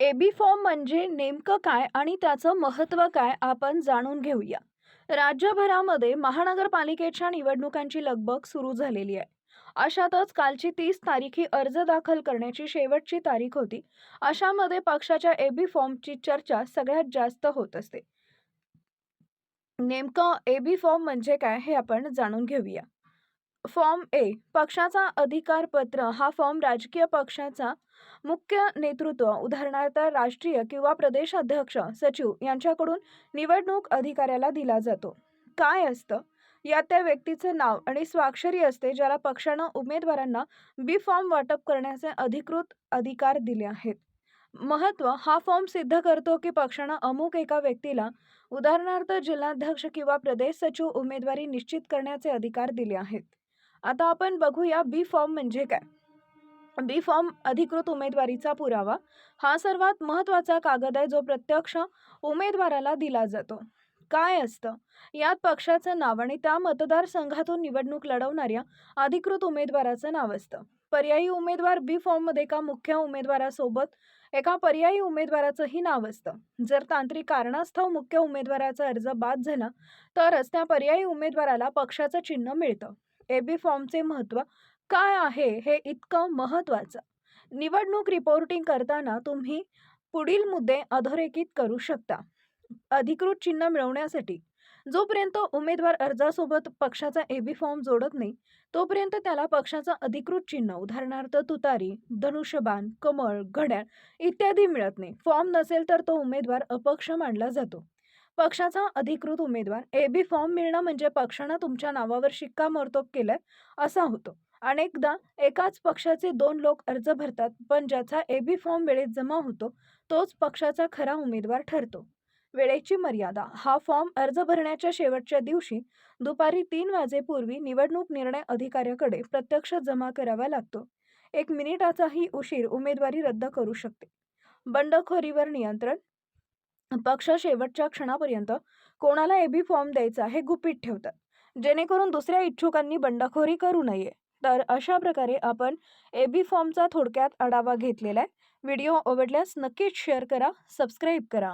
AB form म्हणजे नेमकं काय आणि त्याचं महत्त्व काय आपण जाणून घेऊया. राज्यभरामध्ये महानगरपालिकेच्या निवडणुकांची लगबग सुरू झालेली आहे. अशातच कालची तीस तारीख ही अर्ज दाखल करण्याची शेवटची तारीख होती. अशामध्ये पक्षाच्या एबी फॉर्मची चर्चा सगळ्यात जास्त होत असते. नेमकं एबी फॉर्म म्हणजे काय हे आपण जाणून घेऊया. फॉर्म ए पक्षाचा अधिकारपत्र हा फॉर्म राजकीय पक्षाचा मुख्य नेतृत्व उदाहरणार्थ राष्ट्रीय किंवा प्रदेश अध्यक्ष सचिव यांच्याकडून निवडणूक अधिकाऱ्याला दिला जातो. काय असतं? यात त्या व्यक्तीचं नाव आणि स्वाक्षरी असते ज्याला पक्षानं उमेदवारांना बी फॉर्म वाटप करण्याचे अधिकृत अधिकार दिले आहेत. महत्त्व हा फॉर्म सिद्ध करतो की पक्षानं अमुक एका व्यक्तीला उदाहरणार्थ जिल्हाध्यक्ष किंवा प्रदेश सचिव उमेदवारी निश्चित करण्याचे अधिकार दिले आहेत. आता आपण बघूया बी फॉर्म म्हणजे काय? बी फॉर्म अधिकृत उमेदवारीचा पुरावा. हा सर्वात महत्त्वाचा कागद आहे जो प्रत्यक्ष उमेदवाराला दिला जातो. काय असतं? यात पक्षाचं नाव आणि त्या मतदारसंघातून निवडणूक लढवणाऱ्या अधिकृत उमेदवाराचं नाव असतं. पर्यायी उमेदवार बी फॉर्ममध्ये एका मुख्य उमेदवारासोबत एका पर्यायी उमेदवाराचंही नाव असतं. जर तांत्रिक कारणास्तव मुख्य उमेदवाराचा अर्ज बाद झाला तरच त्या पर्यायी उमेदवाराला पक्षाचं चिन्ह मिळतं. एबी फॉर्मचे महत्त्व काय आहे हे इतकं महत्त्वाचं? निवडणूक रिपोर्टिंग करताना तुम्ही पुढील मुद्दे अधोरेखित करू शकता. अधिकृत चिन्ह मिळवण्यासाठी. जोपर्यंत उमेदवार अर्जासोबत पक्षाचा एबी फॉर्म जोडत नाही तोपर्यंत त्याला पक्षाचं अधिकृत चिन्ह उदाहरणार्थ तुतारी धनुष्यबाण कमळ घड्याळ इत्यादी मिळत नाही. फॉर्म नसेल तर तो उमेदवार अपक्ष मानला जातो. पक्षाचा अधिकृत उमेदवार. ए बी फॉर्म मिळणं म्हणजे पक्षानं तुमच्या नावावर शिक्कामोर्तब केलंय असा होतो. अनेकदा एकाच पक्षाचे दोन लोक अर्ज भरतात पण ज्याचा ए बी फॉर्म वेळेत जमा होतो तोच पक्षाचा खरा उमेदवार ठरतो. वेळेची मर्यादा. हा फॉर्म अर्ज भरण्याच्या शेवटच्या दिवशी दुपारी तीन वाजेपूर्वी निवडणूक निर्णय अधिकाऱ्याकडे प्रत्यक्ष जमा करावा लागतो. एक मिनिटाचाही उशीर उमेदवारी रद्द करू शकते. बंडखोरीवर नियंत्रण पक्ष शेवटच्या क्षणापर्यंत कोणाला एबी फॉर्म द्यायचा हे गुपित ठेवतात. जेणेकरून दुसऱ्या इच्छुकांनी बंडखोरी करू नये. तर अशा प्रकारे आपण एबी फॉर्मचा थोडक्यात आढावा घेतलेला आहे. व्हिडिओ आवडल्यास नक्कीच शेअर करा सबस्क्राईब करा.